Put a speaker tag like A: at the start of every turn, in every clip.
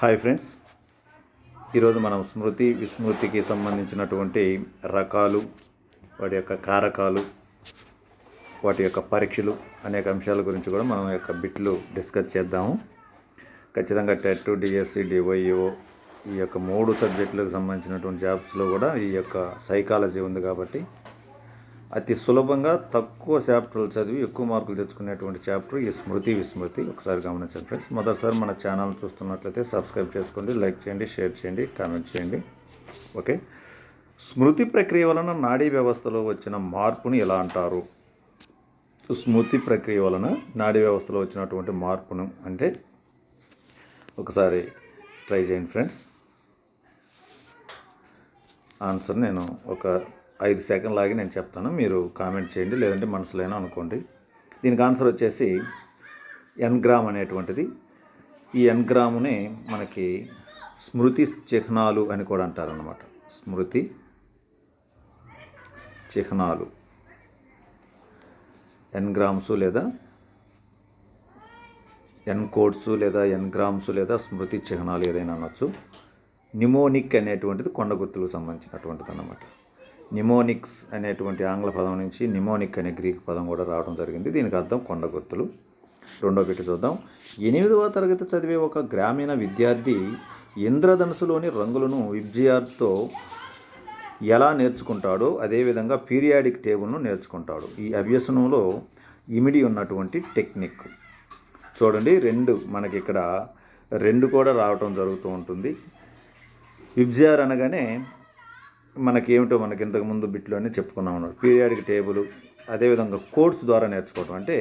A: Hi friends. ఈరోజు మనం స్మృతి విస్మృతికి సంబంధించినటువంటి రకాలు వాటి యొక్క కారకాలు వాటి యొక్క పరీక్షలు అనేక అంశాల గురించి కూడా మనం యొక్క బిట్లు డిస్కస్ చేద్దాము. ఖచ్చితంగా టెట్ డిఎస్సి డివైఓ ఈ యొక్క మూడు సబ్జెక్టులకు సంబంధించినటువంటి జాబ్స్లో కూడా ఈ యొక్క సైకాలజీ ఉంది కాబట్టి అతి సులభంగా తక్కువ చాప్టర్లు చదివి ఎక్కువ మార్కులు తెచ్చుకునేటువంటి చాప్టర్ ఈ స్మృతి విస్మృతి. ఒకసారి గమనించండి ఫ్రెండ్స్. మొదటిసారి మన ఛానల్ చూస్తున్నట్లయితే సబ్స్క్రైబ్ చేసుకోండి లైక్ చేయండి షేర్ చేయండి కామెంట్ చేయండి. ఓకే? స్మృతి ప్రక్రియ వలన నాడీ వ్యవస్థలో వచ్చిన మార్పును ఎలా అంటారు? స్మృతి ప్రక్రియ వలన నాడీ వ్యవస్థలో వచ్చినటువంటి మార్పును అంటే ఒకసారి ట్రై చేయండి ఫ్రెండ్స్. ఆన్సర్ నేను ఒక ఐదు సెకండ్లు ఆగి నేను చెప్తాను. మీరు కామెంట్ చేయండి లేదంటే మనసులైనా అనుకోండి. దీనికి ఆన్సర్ వచ్చేసి ఎన్గ్రామ్ అనేటువంటిది. ఈ ఎన్గ్రామునే మనకి స్మృతి చిహ్నాలు అని కూడా అంటారన్నమాట. స్మృతి చిహ్నాలు. ఎన్గ్రామ్స్ లేదా ఎన్కోడ్స్ లేదా ఎన్గ్రామ్స్ లేదా స్మృతి చిహ్నాలు ఏదైనా అనొచ్చు. నిమోనిక్ అనేటువంటిది కొండ గుర్తులకు సంబంధించినటువంటిది అన్నమాట నిమోనిక్స్ అనేటువంటి ఆంగ్ల పదం నుంచి నిమోనిక్ అనే గ్రీక్ పదం కూడా రావడం జరిగింది. దీనికి అర్థం కొండ గుర్తులు రెండో పెట్టి చూద్దాం. ఎనిమిదవ తరగతి చదివే ఒక గ్రామీణ విద్యార్థి ఇంద్రధనుసులోని రంగులను విబ్జిఆర్తో ఎలా నేర్చుకుంటాడో అదేవిధంగా పీరియాడిక్ టేబుల్ను నేర్చుకుంటాడు. ఈ అభ్యసనంలో ఇమిడి ఉన్నటువంటి టెక్నిక్. చూడండి రెండు మనకి ఇక్కడ రెండు కూడా రావటం జరుగుతూ ఉంటుంది. విబ్జిఆర్ అనగానే మనకి ఏమిటో మనకి ఇంతకుముందు బిట్లోనే చెప్పుకున్నాం అన్నమాట. పీరియాడిక్ టేబుల్ అదేవిధంగా కోడ్స్ ద్వారా నేర్చుకోవడం అంటే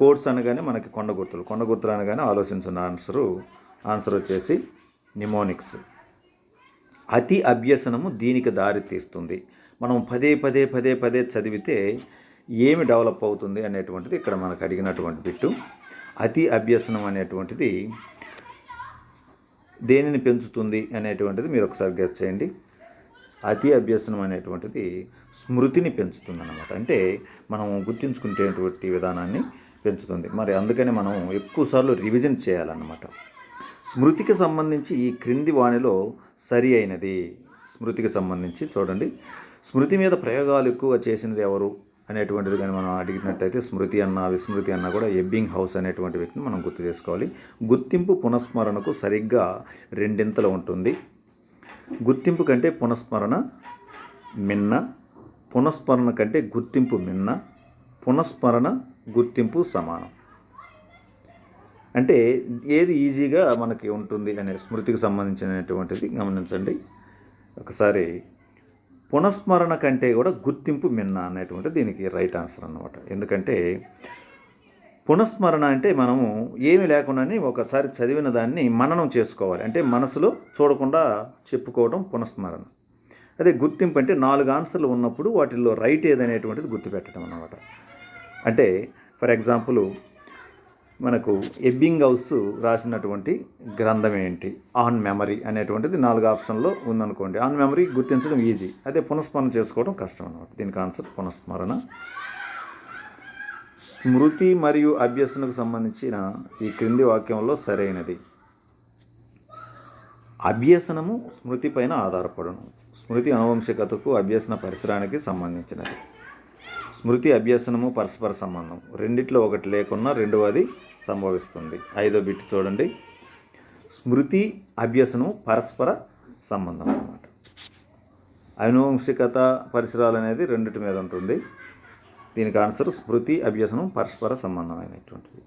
A: కోడ్స్ అనగానే మనకి కొండ గుర్తులు. కొండ గుర్తులు అనగానే ఆలోచించిన ఆన్సరు ఆన్సర్ వచ్చేసి నిమోనిక్స్. అతి అభ్యసనము దీనికి దారి తీస్తుంది. మనం పదే పదే పదే పదే చదివితే ఏమి డెవలప్ అవుతుంది అనేటువంటిది ఇక్కడ మనకు అడిగినటువంటి బిట్టు. అతి అభ్యసనం అనేటువంటిది దేనిని పెంచుతుంది అనేటువంటిది మీరు ఒకసారి గెస్ చేయండి. అతి అభ్యసనం అనేటువంటిది స్మృతిని పెంచుతుంది అన్నమాట అంటే మనం గుర్తించుకునేటువంటి విధానాన్ని పెంచుతుంది. మరి అందుకని మనం ఎక్కువసార్లు రివిజన్ చేయాలన్నమాట. స్మృతికి సంబంధించి ఈ క్రింది వాణిలో సరి అయినది. స్మృతికి సంబంధించి చూడండి. స్మృతి మీద ప్రయోగాలు ఎక్కువ చేసినది ఎవరు? అనేటువంటిది కానీ మనం అడిగినట్టయితే స్మృతి అన్న విస్మృతి అన్న కూడా ఎబ్బింగ్ హౌస్ అనేటువంటి వ్యక్తిని మనం గుర్తు చేసుకోవాలి. గుర్తింపు పునఃస్మరణకు సరిగ్గా రెండింతలు ఉంటుంది. గుర్తింపు కంటే పునఃస్మరణ మిన్న పునఃస్మరణ కంటే గుర్తింపు మిన్న పునఃస్మరణ గుర్తింపు సమానం. అంటే ఏది ఈజీగా మనకి ఉంటుంది అనే స్మృతికి సంబంధించినటువంటిది గమనించండి. ఒకసారి పునఃస్మరణ కంటే కూడా గుర్తింపు మిన్న అనేటువంటి దీనికి రైట్ ఆన్సర్ అన్నమాట. ఎందుకంటే పునఃస్మరణ అంటే మనము ఏమి లేకుండానే ఒకసారి చదివిన దాన్ని మననం చేసుకోవాలి. అంటే మనసులో చూడకుండా చెప్పుకోవడం పునఃస్మరణ. అదే గుర్తింపు అంటే నాలుగు ఆన్సర్లు ఉన్నప్పుడు వాటిల్లో రైట్ ఏదనేటువంటిది గుర్తుపెట్టడం అన్నమాట. అంటే ఫర్ ఎగ్జాంపుల్ మనకు ఎబ్బింగ్ హౌస్ రాసినటువంటి గ్రంథం ఏంటి? ఆన్ మెమరీ అనేటువంటిది నాలుగు ఆప్షన్లో ఉందనుకోండి. ఆన్ మెమరీ గుర్తించడం ఈజీ. అదే పునఃస్మరణ చేసుకోవడం కష్టం అన్నమాట. దీనికి ఆన్సర్ పునఃస్మరణ. స్మృతి మరియు అభ్యసనకు సంబంధించిన ఈ క్రింది వాక్యంలో సరైనది. అభ్యసనము స్మృతి పైన ఆధారపడను. స్మృతి అనువంశికతకు అభ్యసన పరిసరానికి సంబంధించినది. స్మృతి అభ్యసనము పరస్పర సంబంధం. రెండిట్లో ఒకటి లేకున్నా రెండవది సంభవిస్తుంది. ఐదో బిట్ చూడండి. స్మృతి అభ్యసనం పరస్పర సంబంధం అన్నమాట. అనువంశికత పరిసరాలు అనేది రెండిటి మీద ఉంటుంది. దీనికి ఆన్సర్ స్మృతి అభ్యసనం పరస్పర సంబంధమైనటువంటిది.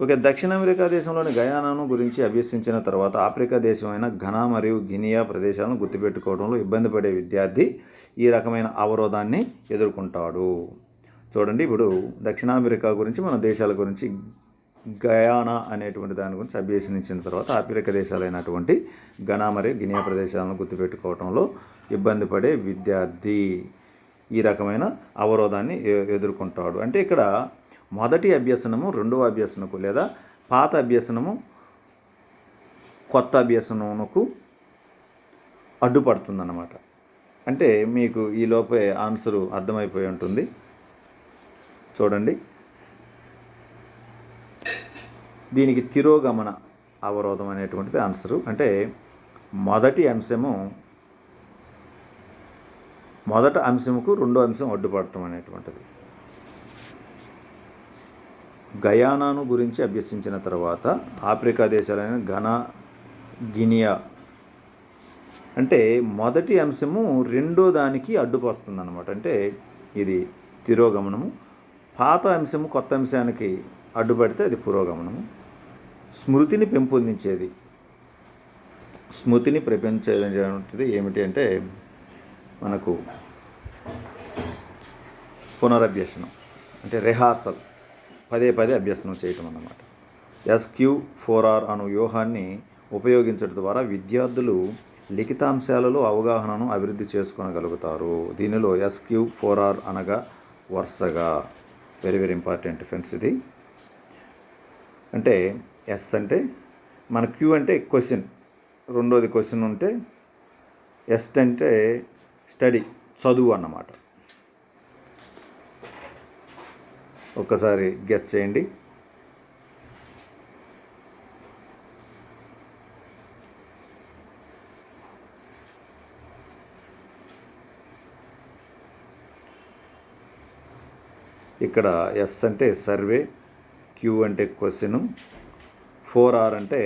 A: ఓకే దక్షిణ అమెరికా దేశంలోని గయానాను గురించి అభ్యసించిన తర్వాత ఆఫ్రికా దేశమైన ఘనా మరియు గినియా ప్రదేశాలను గుర్తుపెట్టుకోవడంలో ఇబ్బంది పడే విద్యార్థి ఈ రకమైన అవరోధాన్ని ఎదుర్కొంటాడు. చూడండి ఇప్పుడు దక్షిణ అమెరికా గురించి మన దేశాల గురించి గయానా అనేటువంటి దాని గురించి అభ్యసించిన తర్వాత ఆఫ్రికా దేశాలైనటువంటి ఘనా మరియు గినియా ప్రదేశాలను గుర్తుపెట్టుకోవడంలో ఇబ్బంది పడే విద్యార్థి. ఈ రకమైన అవరోధాన్ని ఎ- ఎదుర్కొంటాడు. అంటే ఇక్కడ మొదటి అభ్యసనము రెండవ అభ్యసనకు లేదా పాత అభ్యసనము కొత్త అభ్యసనముకు అడ్డుపడుతుందన్నమాట. అంటే మీకు ఈ లోపే ఆన్సరు అర్థమైపోయి ఉంటుంది. చూడండి. దీనికి తిరోగమన అవరోధం అనేటువంటిది ఆన్సరు. అంటే మొదటి అంశము మొదట అంశముకు రెండో అంశం అడ్డుపడటం అనేటువంటిది. గయానాను గురించి అభ్యసించిన తర్వాత ఆఫ్రికా దేశాలైన ఘనా గినియా అంటే మొదటి అంశము రెండో దానికి అడ్డుపస్తుంది అనమాట అంటే ఇది తిరోగమనము. పాత అంశము కొత్త అంశానికి అడ్డుపడితే అది పురోగమనము. స్మృతిని పెంపొందించేది. స్మృతిని ప్రపంచేది ఏమిటి అంటే మనకు పునరభ్యసనం అంటే రిహార్సల్ పదే పదే అభ్యసనం చేయటం అన్నమాట. ఎస్క్యూ ఫోర్ ఆర్ అను వ్యూహాన్ని ఉపయోగించడం ద్వారా విద్యార్థులు లిఖితాంశాలలో అవగాహనను అభివృద్ధి చేసుకోగలుగుతారు దీనిలో ఎస్క్యూ ఫోర్ ఆర్ అనగా వరుసగా. వెరీ వెరీ ఇంపార్టెంట్ ఫ్రెండ్స్ ఇది. అంటే ఎస్ అంటే మన క్యూ అంటే క్వశ్చన్ రెండోది క్వశ్చన్ ఉంటే ఎస్ అంటే స్టడీ చదువు అన్నమాట. ఒక్కసారి గెస్ చేయండి. ఇక్కడ ఎస్ అంటే సర్వే క్యూ అంటే క్వశ్చన్ ఫోర్ ఆర్ అంటే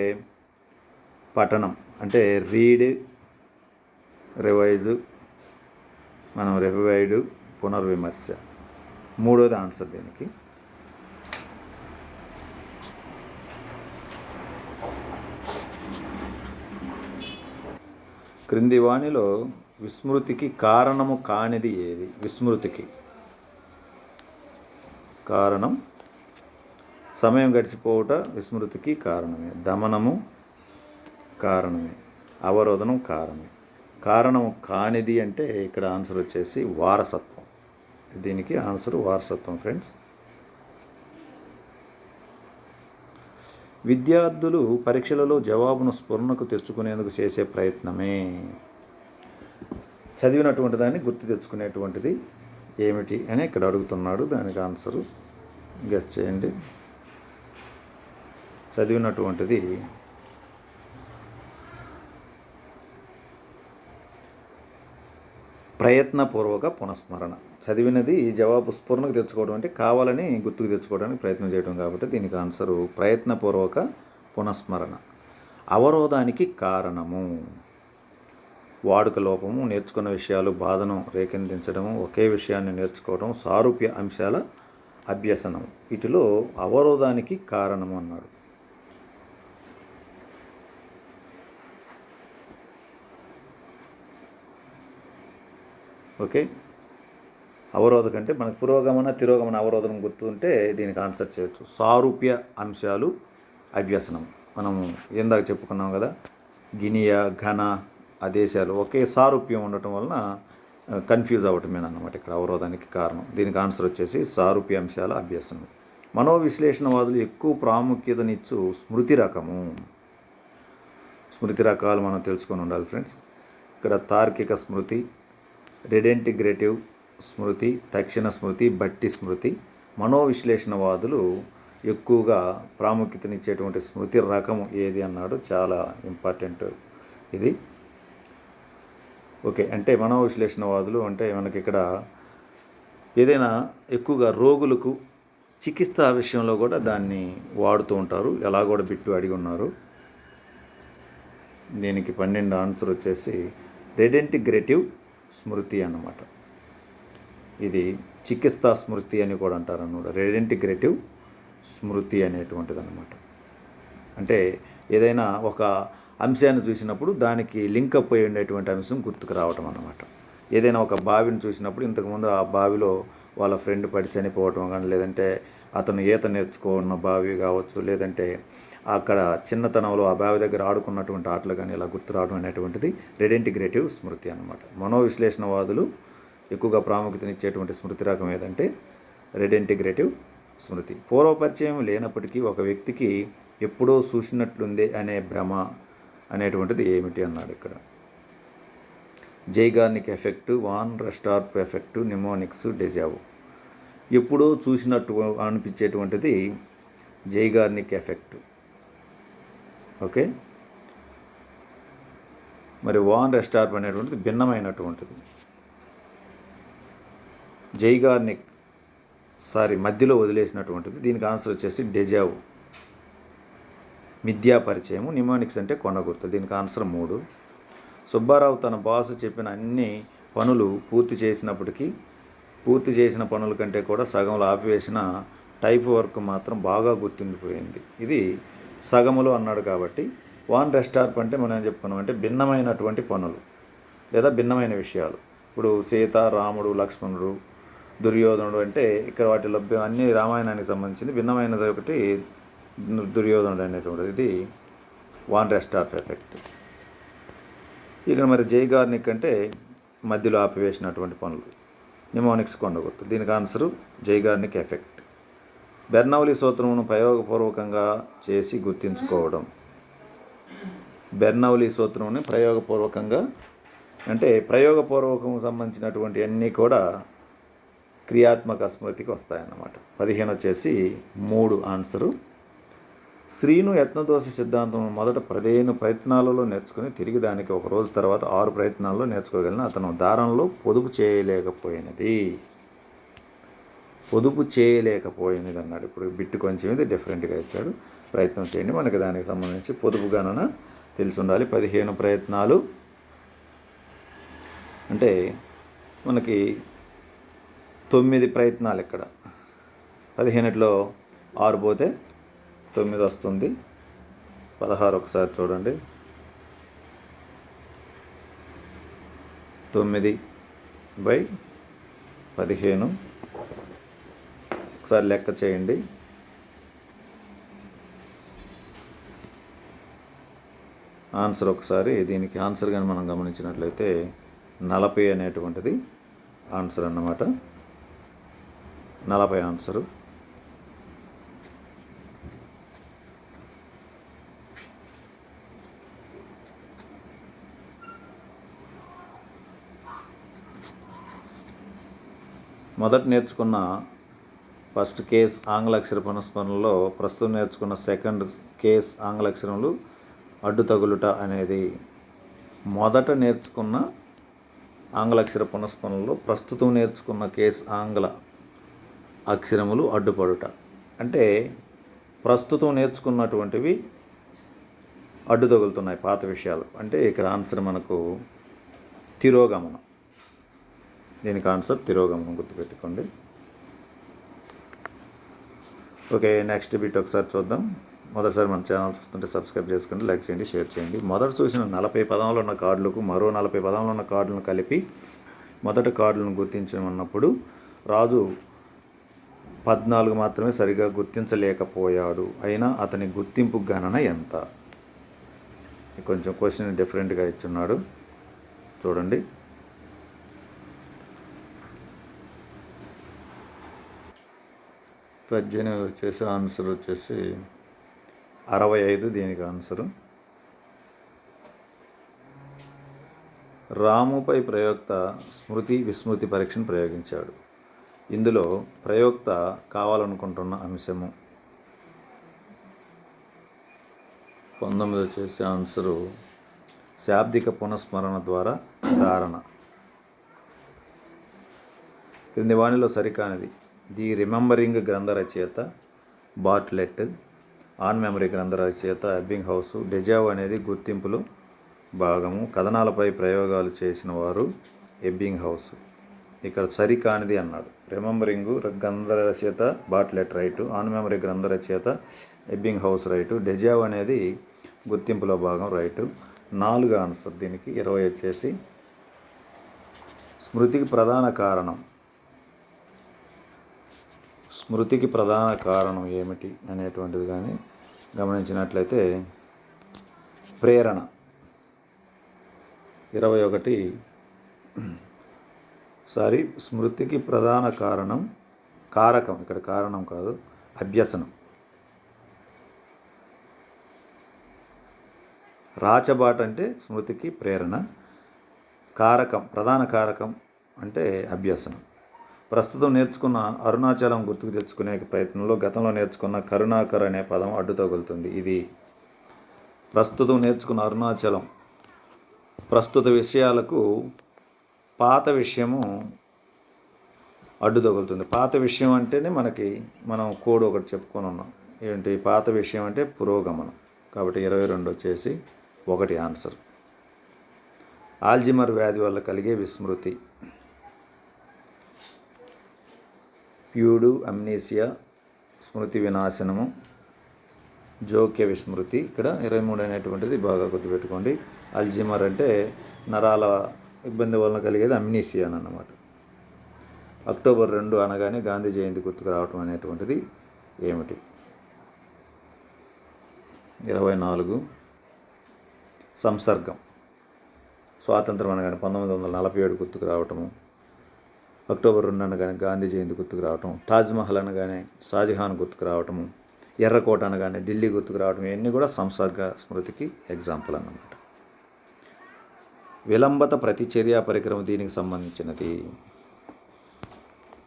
A: పఠనం అంటే రీడ్ రివైజ్ మనం రివైడ్ పునర్విమర్శ. మూడోది ఆన్సర్ దీనికి. క్రింది వాణిలో విస్మృతికి కారణము కానిది ఏది? విస్మృతికి. కారణం. సమయం గడిచిపోవుట విస్మృతికి కారణమే. దమనము కారణమే. అవరోధనం కారణమే. కారణం కానిది అంటే ఇక్కడ ఆన్సర్ వచ్చేసి వారసత్వం. దీనికి ఆన్సర్ వారసత్వం ఫ్రెండ్స్. విద్యార్థులు పరీక్షలలో జవాబును స్ఫురణకు తెచ్చుకునేందుకు చేసే ప్రయత్నమే. చదివినటువంటి దాన్ని గుర్తు తెచ్చుకునేటువంటిది ఏమిటి అని ఇక్కడ అడుగుతున్నాడు. దానికి ఆన్సరు గెస్ చేయండి. చదివినటువంటిది ప్రయత్నపూర్వక పునఃస్మరణ. చదివినది జవాబు స్ఫురణకు తెచ్చుకోవడం అంటే కావాలని గుర్తుకు తెచ్చుకోవడానికి ప్రయత్నం చేయడం కాబట్టి దీనికి ఆన్సరు ప్రయత్నపూర్వక పునఃస్మరణ. అవరోధానికి కారణము. వాడుక లోపము నేర్చుకున్న విషయాలు బాధను రేకెందించడము ఒకే విషయాన్ని నేర్చుకోవడం సారూప్య అంశాల అభ్యసనం వీటిలో అవరోధానికి కారణము అన్నాడు. ఓకే? అవరోధం అంటే మనకు పురోగమన తిరోగమన అవరోధం గుర్తుంటే దీనికి ఆన్సర్ చేయొచ్చు. సారూప్య అంశాలు అభ్యసనం. మనం ఇందాక చెప్పుకున్నాం కదా గినియా ఘన ఆ దేశాలు ఒకే సారూప్యం ఉండటం వలన కన్ఫ్యూజ్ అవ్వటమే అన్నమాట ఇక్కడ అవరోధానికి కారణం. దీనికి ఆన్సర్ వచ్చేసి సారూప్య అంశాల అభ్యసనం. మనోవిశ్లేషణవాదులు ఎక్కువ ప్రాముఖ్యతనిచ్చు స్మృతి రకము. స్మృతి రకాలు మనం తెలుసుకొని ఉండాలి ఫ్రెండ్స్. ఇక్కడ తార్కిక స్మృతి రెడెంటిగ్రేటివ్ స్మృతి తక్షణ స్మృతి బట్టి స్మృతి మనోవిశ్లేషణవాదులు ఎక్కువగా ప్రాముఖ్యతనిచ్చేటువంటి స్మృతి రకము ఏది అన్నాడు చాలా ఇంపార్టెంట్ ఇది. ఓకే అంటే మనోవిశ్లేషణవాదులు అంటే మనకి ఇక్కడ ఏదైనా ఎక్కువగా రోగులకు చికిత్స విషయంలో కూడా దాన్ని వాడుతూ ఉంటారు. ఎలా కూడా బిట్టు అడిగి ఉన్నారు. దీనికి పన్నెండు ఆన్సర్ వచ్చేసి రెడెంటిగ్రేటివ్ స్మృతి అన్నమాట. ఇది చికిత్సా స్మృతి అని కూడా అంటారు అన్నమాట. రెడెంటిగ్రేటివ్ స్మృతి అనేటువంటిది అనమాట అంటే ఏదైనా ఒక అంశాన్ని చూసినప్పుడు దానికి లింక్ అప్ అయి ఉండేటువంటి అంశం గుర్తుకు రావటం అన్నమాట. ఏదైనా ఒక బావిని చూసినప్పుడు ఇంతకుముందు ఆ బావిలో వాళ్ళ ఫ్రెండ్ పడి చనిపోవటం కానీ లేదంటే అతను ఈత నేర్చుకున్న బావి కావచ్చు లేదంటే అక్కడ చిన్నతనంలో ఆ బావి దగ్గర ఆడుకున్నటువంటి ఆటలు కానీ ఇలా గుర్తు రావడం అనేటువంటిది రెడెంటిగ్రేటివ్ స్మృతి అన్నమాట. మనోవిశ్లేషణవాదులు ఎక్కువగా ప్రాముఖ్యతనిచ్చేటువంటి స్మృతి రకం ఏదంటే రెడెంటిగ్రేటివ్ స్మృతి. పూర్వపరిచయం లేనప్పటికీ ఒక వ్యక్తికి ఎప్పుడో చూసినట్లుందే అనే భ్రమ అనేటువంటిది ఏమిటి అన్నాడు ఇక్కడ. Zeigarnik effect von Restorff effect mnemonics deja vu. ఎప్పుడో చూసినట్టు అనిపించేటువంటిది జైగార్నిక్ ఎఫెక్ట్. ఓకే? మరి వాన్ రెస్టార్ప్ అనేటువంటిది భిన్నమైనటువంటిది. జైగార్నిక్ సారీ మధ్యలో వదిలేసినటువంటిది. దీనికి ఆన్సర్ వచ్చేసి డెజావు మిథ్యా పరిచయము నిమోనిక్స్ అంటే కొండగుర్తు దీనికి ఆన్సర్ మూడు. సుబ్బారావు తన బాస్ చెప్పిన అన్ని పనులు పూర్తి చేసినప్పటికీ పూర్తి చేసిన పనుల కంటే కూడా సగంలో ఆపివేసిన టైప్ వర్క్ మాత్రం బాగా గుర్తుండిపోయింది. ఇది సగములు అన్నాడు కాబట్టి వాన్ రెస్టార్ప్ అంటే మనం ఏం చెప్పుకున్నాం అంటే భిన్నమైనటువంటి పనులు లేదా భిన్నమైన విషయాలు. ఇప్పుడు సీత రాముడు లక్ష్మణుడు దుర్యోధనుడు అంటే ఇక్కడ వాటి లభ్యం అన్ని రామాయణానికి సంబంధించింది. భిన్నమైనది ఒకటి దుర్యోధనుడు అనేటువంటిది. ఇది వాన్ రెస్టార్ప్ ఎఫెక్ట్. ఇక్కడ మరి జైగార్నిక్ అంటే మధ్యలో ఆపివేసినటువంటి పనులు. నిమోనిక్స్ కొండగొత్తు దీనికి ఆన్సరు జైగార్నిక్ ఎఫెక్ట్. బెర్నౌలి సూత్రమును ప్రయోగపూర్వకంగా చేసి గుర్తించుకోవడం. బెర్నౌలి సూత్రముని ప్రయోగపూర్వకంగా అంటే ప్రయోగపూర్వకం సంబంధించినటువంటి అన్నీ కూడా క్రియాత్మక స్మృతికి వస్తాయన్నమాట. పదిహేను వచ్చేసి మూడు ఆన్సరు. శ్రీను యత్నదోష సిద్ధాంతం మొదట పదిహేను ప్రయత్నాలలో నేర్చుకుని తిరిగి దానికి ఒక రోజు తర్వాత ఆరు ప్రయత్నాల్లో నేర్చుకోగలిగిన అతను దారంలో పొదుపు చేయలేకపోయినది. పొదుపు చేయలేకపోయినది అన్నాడు. ఇప్పుడు బిట్టు కొంచెం ఇది డిఫరెంట్గా ఇచ్చాడు. ప్రయత్నం చేయండి. మనకి దానికి సంబంధించి పొదుపు గణన తెలిసి ఉండాలి పదిహేను ప్రయత్నాలు. అంటే మనకి తొమ్మిది ప్రయత్నాలు ఇక్కడ. పదిహేనులో ఆరు పోతే తొమ్మిది వస్తుంది. పదహారు ఒకసారి చూడండి. తొమ్మిది బై పదిహేను. ఒకసారి లెక్క చేయండి. ఆన్సర్ ఒకసారి దీనికి ఆన్సర్ కానీ మనం గమనించినట్లయితే నలభై అనేటువంటిది ఆన్సర్ అన్నమాట. నలభై ఆన్సరు. మొదట నేర్చుకున్న ఫస్ట్ కేస్ ఆంగ్ల అక్షర పునఃస్మరణలో ప్రస్తుతం నేర్చుకున్న సెకండ్ కేస్ ఆంగ్ల అక్షరములు అడ్డు తగులుట అనేది. మొదట నేర్చుకున్న ఆంగ్ల అక్షర పునఃస్మరణలో ప్రస్తుతం నేర్చుకున్న కేస్ ఆంగ్ల అక్షరములు అడ్డుపడుట. అంటే ప్రస్తుతం నేర్చుకున్నటువంటివి అడ్డు తగులుతున్నాయి పాత విషయాలు. అంటే ఇక్కడ ఆన్సర్ మనకు తిరోగమనం. దీనికి ఆన్సర్ తిరోగమనం గుర్తుపెట్టుకోండి. ఓకే నెక్స్ట్ బిట్ ఒకసారి చూద్దాం. మొదటిసారి మన ఛానల్ చూస్తుంటే సబ్స్క్రైబ్ చేసుకోండి లైక్ చేయండి షేర్ చేయండి. మొదట చూసిన నలభై పదంలో ఉన్న కార్డులకు మరో నలభై పదంలో ఉన్న కార్డులను కలిపి మొదటి కార్డులను గుర్తించమన్నప్పుడు రాజు పద్నాలుగు మాత్రమే సరిగా గుర్తించలేకపోయాడు. అయినా అతని గుర్తింపు గణన ఎంత? కొంచెం క్వశ్చన్ డిఫరెంట్గా ఇచ్చున్నాడు. చూడండి. పద్దెనిమిది వచ్చేసి ఆన్సర్ వచ్చేసి అరవై ఐదు దీనికి ఆన్సరు రాముపై ప్రయోక్త స్మృతి విస్మృతి పరీక్షను ప్రయోగించాడు. ఇందులో ప్రయోక్త కావాలనుకుంటున్న అంశము. పంతొమ్మిది వచ్చేసి ఆన్సరు శాబ్దిక పునఃస్మరణ ద్వారా ధారణ. క్రింది వాణిలో సరికానిది. ది రిమెంబరింగ్ గ్రంథ రచయిత బాట్లెట్ ఆన్ మెమరీ గ్రంథ రచయిత అబ్బింగ్ హౌస్ డెజావ్ అనేది గుర్తింపులు భాగము. కథనాలపై ప్రయోగాలు చేసిన వారు ఎబ్బింగ్ హౌస్. ఇక్కడ సరికానిది అన్నాడు. రిమెంబరింగ్ గ్రంథ రచయిత బాట్లెట్ రైటు ఆన్ మెమరీ గ్రంథ రచయిత ఎబ్బింగ్ హౌస్ రైటు డెజావ్ అనేది గుర్తింపులో భాగం రైటు. నాలుగు ఆన్సర్ దీనికి ఇరవై వచ్చేసి. స్మృతికి ప్రధాన కారణం స్మృతికి ప్రధాన కారణం ఏమిటి అనేటువంటిది కానీ గమనించినట్లయితే ప్రేరణ. ఇరవై ఒకటి. సారీ స్మృతికి ప్రధాన కారణం కారకం. ఇక్కడ కారణం కాదు అభ్యసనం. రాచబాట అంటే స్మృతికి ప్రేరణ కారకం ప్రధాన కారకం అంటే అభ్యసనం. ప్రస్తుతం నేర్చుకున్న అరుణాచలం గుర్తుకు తెచ్చుకునే ప్రయత్నంలో గతంలో నేర్చుకున్న కరుణాకర్ అనే పదం అడ్డు తగులుతుంది ఇది ప్రస్తుతం నేర్చుకున్న అరుణాచలం ప్రస్తుత విషయాలకు పాత విషయము అడ్డు తగులుతుంది పాత విషయం అంటేనే మనకి మనం కోడ్ ఒకటి చెప్పుకొని ఉన్నాం. ఏంటి? పాత విషయం అంటే పురోగమనం. కాబట్టి ఇరవై రెండు వచ్చేసి ఒకటి ఆన్సర్. ఆల్జిమర్ వ్యాధి వల్ల కలిగే విస్మృతి. ప్యూడు అమ్నీసియా స్మృతి వినాశనము జోక్య విస్మృతి. ఇక్కడ ఇరవై మూడు అనేటువంటిది బాగా గుర్తుపెట్టుకోండి. అల్జిమర్ అంటే నరాల ఇబ్బంది వలన కలిగేది అమ్నీసియా అన్నమాట. అక్టోబర్ రెండు అనగానే గాంధీ జయంతి గుర్తుకు రావటం అనేటువంటిది ఏమిటి? ఇరవై నాలుగు. సంసర్గం. స్వాతంత్రం అనగానే పంతొమ్మిది వందల నలభై ఏడు గుర్తుకు రావటము. అక్టోబర్ రెండు అనగానే గాంధీ జయంతి గుర్తుకు రావటం తాజ్మహల్ అనగానే షాజహాన్ గుర్తుకు రావటము ఎర్రకోట అనగానే ఢిల్లీ గుర్తుకు రావటం ఇవన్నీ కూడా సంసర్గ స్మృతికి ఎగ్జాంపుల్ అన్నమాట. విలంబత ప్రతిచర్య పరికరం దీనికి సంబంధించినది.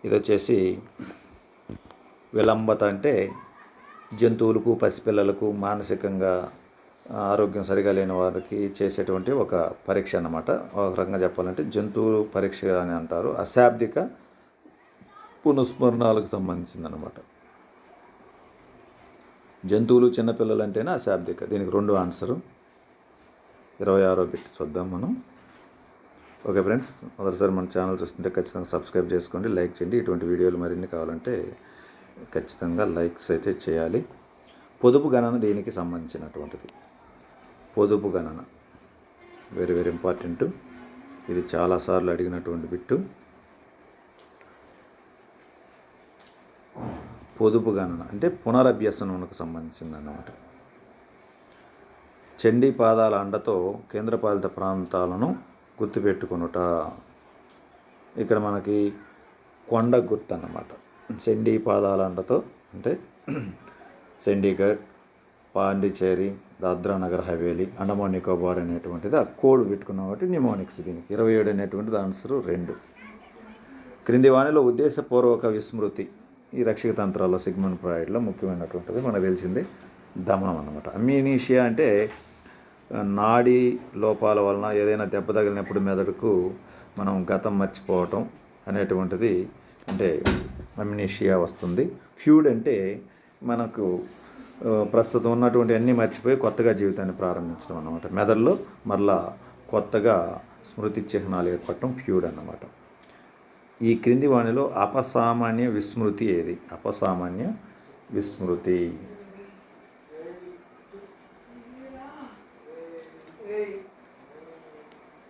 A: ఇది వచ్చేసి విలంబత అంటే జంతువులకు పసిపిల్లలకు మానసికంగా ఆరోగ్యం సరిగా లేని వారికి చేసేటువంటి ఒక పరీక్ష అన్నమాట. ఒక రకంగా చెప్పాలంటే జంతువులు పరీక్ష అని అంటారు. అశాబ్దిక పునఃస్మరణాలకు సంబంధించిందనమాట జంతువులు చిన్నపిల్లలు అంటేనే అశాబ్దిక. దీనికి రెండు ఆన్సరు. ఇరవై ఆరో బిట్ చూద్దాం మనం. ఓకే ఫ్రెండ్స్ మొదటిసారి మన ఛానల్ చూస్తుంటే ఖచ్చితంగా సబ్స్క్రైబ్ చేసుకోండి లైక్ చేయండి. ఇటువంటి వీడియోలు మరిన్ని కావాలంటే ఖచ్చితంగా లైక్స్ అయితే చేయాలి. పొదుపు గణన దీనికి సంబంధించినటువంటిది. పొదుపు గణన. వెరీ వెరీ ఇంపార్టెంట్ ఇది చాలాసార్లు అడిగినటువంటి బిట్టు. పొదుపు గణన. అంటే పునరభ్యసనకు సంబంధించింది అన్నమాట చండీ పాదాల అండతో కేంద్రపాలిత ప్రాంతాలను గుర్తుపెట్టుకొనుట. ఇక్కడ మనకి కొండ గుర్తు అన్నమాట చండీ పాదాల అండతో అంటే చండీగఢ్ పాండిచేరి దాద్రా నగర్ హవేలీ అండమాన్ నికోబార్ అనేటువంటిది ఆ కోడ్ పెట్టుకున్నాం కాబట్టి నిమోనిక్స్ దీనికి. ఇరవై ఏడు అనేటువంటిది ఆన్సర్ రెండు. క్రింది వాణిలో ఉద్దేశపూర్వక విస్మృతి. ఈ రక్షక తంత్రాల్లో సిగ్మన్ ప్రాయిడ్లో ముఖ్యమైనటువంటిది మనకు తెలిసింది దమనం అన్నమాట. అమ్యూనీషియా అంటే నాడీ లోపాల వలన ఏదైనా దెబ్బ తగిలినప్పుడు మెదడుకు మనం గతం మర్చిపోవటం అనేటువంటిది అంటే అమ్మినీషియా వస్తుంది. ఫ్యూడ్ అంటే మనకు ప్రస్తుతం ఉన్నటువంటి అన్నీ మర్చిపోయి కొత్తగా జీవితాన్ని ప్రారంభించడం అన్నమాట. మెదడులో మరలా కొత్తగా స్మృతి చిహ్నాలు ఏర్పడటం ఫ్యూడ్ అన్నమాట. ఈ క్రింది వాణిలో అపసామాన్య విస్మృతి ఏది? అపసామాన్య విస్మృతి.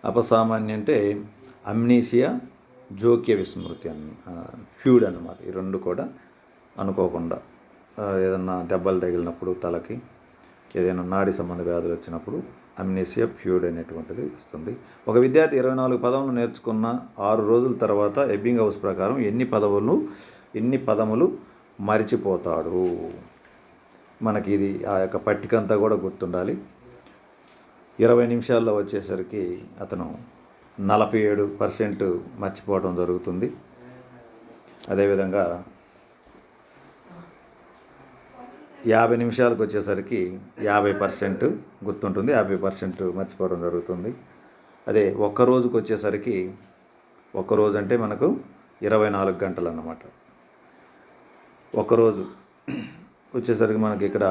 A: అపసామాన్య అంటే అమ్నీసియా జోక్య విస్మృతి అన్న ఫ్యూడ్ అన్నమాట. ఈ రెండు కూడా అనుకోకుండా. ఏదన్నా దెబ్బలు తగిలినప్పుడు తలకి ఏదైనా నాడి సంబంధ వ్యాధులు వచ్చినప్పుడు అమ్నేసియా ఫ్యూడ్ అనేటువంటిది వస్తుంది. ఒక విద్యార్థి ఇరవై నాలుగు పదములు నేర్చుకున్న ఆరు రోజుల తర్వాత ఎబ్బింగ్ హౌస్ ప్రకారం ఎన్ని పదవులు ఎన్ని పదములు మరిచిపోతాడు? మనకి ఇది ఆ యొక్క పట్టిక అంతా కూడా గుర్తుండాలి. ఇరవై నిమిషాల్లో వచ్చేసరికి అతను నలభై ఏడు పర్సెంట్ మర్చిపోవడం జరుగుతుంది. అదేవిధంగా యాభై నిమిషాలకు వచ్చేసరికి యాభై పర్సెంట్ గుర్తుంటుంది. యాభై పర్సెంట్ మర్చిపోవడం జరుగుతుంది. అదే ఒక్క రోజుకు వచ్చేసరికి ఒక్క రోజు అంటే మనకు ఇరవై నాలుగు గంటలు అన్నమాట. ఒకరోజు వచ్చేసరికి మనకి ఇక్కడ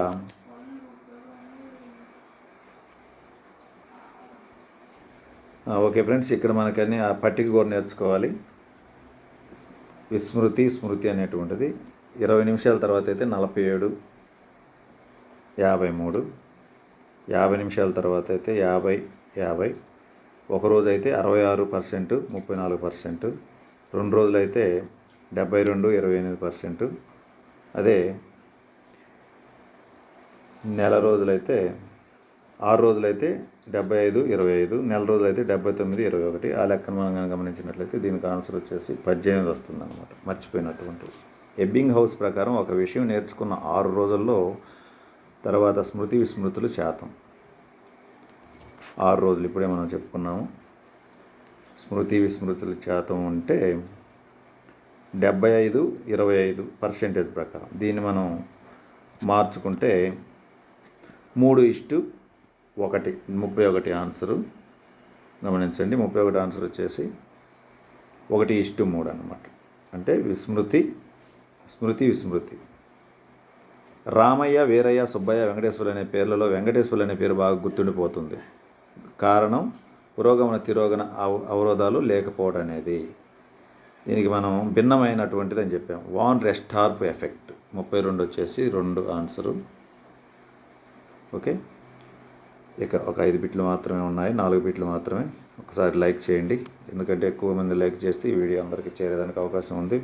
A: ఓకే ఫ్రెండ్స్ ఇక్కడ మనకన్నీ ఆ పట్టిక కూడా నేర్చుకోవాలి. విస్మృతి స్మృతి అనేటువంటిది. ఇరవై నిమిషాల తర్వాత అయితే నలభై ఏడు యాభై మూడు. యాభై నిమిషాల తర్వాత అయితే యాభై యాభై. ఒక రోజు అయితే అరవై ఆరు పర్సెంట్ ముప్పై నాలుగు పర్సెంట్. రెండు రోజులు అయితే డెబ్బై రెండు ఇరవై ఎనిమిది పర్సెంట్. అదే నెల రోజులైతే ఆరు రోజులైతే డెబ్బై ఐదు ఇరవై ఐదు. నెల రోజులైతే డెబ్బై తొమ్మిది ఇరవై ఒకటి. ఆ లెక్కను మనం కనుక గమనించినట్లయితే దీనికి ఆన్సర్ వచ్చేసి పద్దెనిమిది వస్తుంది అనమాట మర్చిపోయినటువంటి. ఎబ్బింగ్ హౌస్ ప్రకారం ఒక విషయం నేర్చుకున్న ఆరు రోజుల్లో తర్వాత స్మృతి విస్మృతులు శాతం. ఆరు రోజులు ఇప్పుడే మనం చెప్పుకున్నాము. స్మృతి విస్మృతుల శాతం అంటే డెబ్బై ఐదు ఇరవై ఐదు పర్సెంటేజ్ ప్రకారం. దీన్ని మనం మార్చుకుంటే మూడు ఇష్టు ఒకటి ముప్పై ఒకటి ఆన్సరు. గమనించండి ముప్పై ఒకటి ఆన్సర్ వచ్చేసి ఒకటి ఇష్టు మూడు అన్నమాట. అంటే విస్మృతి స్మృతి విస్మృతి. రామయ్య వీరయ్య సుబ్బయ్య వెంకటేశ్వరులు అనే పేర్లలో వెంకటేశ్వరులు అనే పేరు బాగా గుర్తుండిపోతుంది. కారణం పురోగమన తిరోగమన అవ అవరోధాలు లేకపోవడం అనేది. దీనికి మనం భిన్నమైనటువంటిది అని చెప్పాం. Von Restorff effect. ముప్పై రెండు వచ్చేసి రెండు ఆన్సరు. ఓకే? ఇక ఒక ఐదు బిట్లు మాత్రమే ఉన్నాయి. నాలుగు బిట్లు మాత్రమే. ఒకసారి లైక్ చేయండి. ఎందుకంటే ఎక్కువ మంది లైక్ చేస్తే ఈ వీడియో అందరికీ చేరేదానికి అవకాశం ఉంది.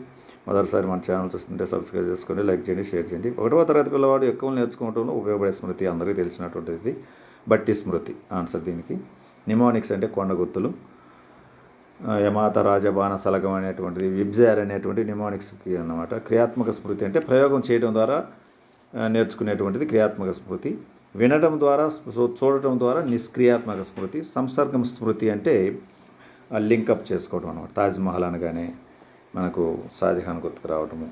A: మొదటిసారి మన ఛానల్ చూస్తుంటే సబ్స్క్రైబ్ చేసుకోండి లైక్ చేయండి షేర్ చేయండి. ఒకటవ తరగతి పిల్లవాడు ఎక్కువ నేర్చుకోవడంలో ఉపయోగపడే స్మృతి అందరికీ తెలిసినటువంటిది బట్టి స్మృతి. ఆన్సర్ దీనికి. నిమోనిక్స్ అంటే కొండ గుర్తులు. యమాత రాజబాణ సలగం అనేటువంటిది విబ్జార్ అనేటువంటి నిమోనిక్స్కి అన్నమాట. క్రియాత్మక స్మృతి అంటే ప్రయోగం చేయడం ద్వారా నేర్చుకునేటువంటిది క్రియాత్మక స్మృతి. వినడం ద్వారా చూడటం ద్వారా నిష్క్రియాత్మక స్మృతి. సంసర్గం స్మృతి అంటే లింకప్ చేసుకోవడం అనమాట తాజ్మహల్ అనగానే మనకు షాజహాన్ గుర్తుకు రావడము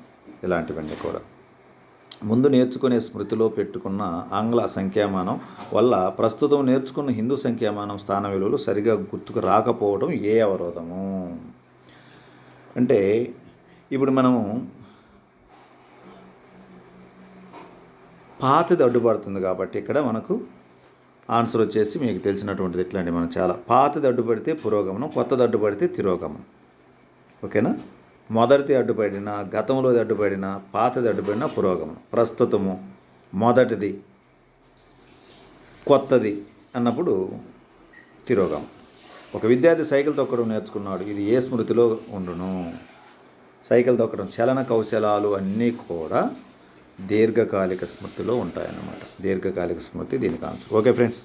A: ఇలాంటివన్నీ కూడా. ముందు నేర్చుకునే స్మృతిలో పెట్టుకున్న ఆంగ్ల సంఖ్యామానం వల్ల ప్రస్తుతం నేర్చుకున్న హిందూ సంఖ్యామానం స్థాన విలువలు సరిగా గుర్తుకు రాకపోవడం ఏ అవరోధము? అంటే ఇప్పుడు మనము పాతది అడ్డుపడుతుంది కాబట్టి ఇక్కడ మనకు ఆన్సర్ వచ్చేసి మీకు తెలిసినటువంటిది ఎట్లా అండి మనం చాలా. పాతది అడ్డుపడితే పురోగమనం కొత్తది అడ్డుపడితే తిరోగమనం. ఓకేనా? మొదటిది అడ్డుపడిన గతంలోది అడ్డుపడిన పాతది అడ్డుపడిన పురోగమనం. ప్రస్తుతము మొదటిది కొత్తది అన్నప్పుడు తిరోగమనం. ఒక విద్యార్థి సైకిల్ తొక్కడం నేర్చుకున్నాడు ఇది ఏ స్మృతిలో ఉండును? సైకిల్ తొక్కడం చలన కౌశలాలు అన్నీ కూడా దీర్ఘకాలిక స్మృతిలో ఉంటాయన్నమాట. దీర్ఘకాలిక స్మృతి దీనికి ఆన్సర్. ఓకే ఫ్రెండ్స్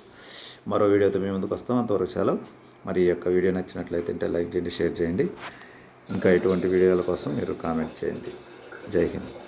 A: మరో వీడియోతో మేము ముందుకు వస్తాం. అంతవరకు సెలవు. మరి ఈ యొక్క వీడియో నచ్చినట్లయితే లైక్ చేయండి షేర్ చేయండి. ఇంకా ఎటువంటి వీడియోల కోసం మీరు కామెంట్ చేయండి. జై హింద్.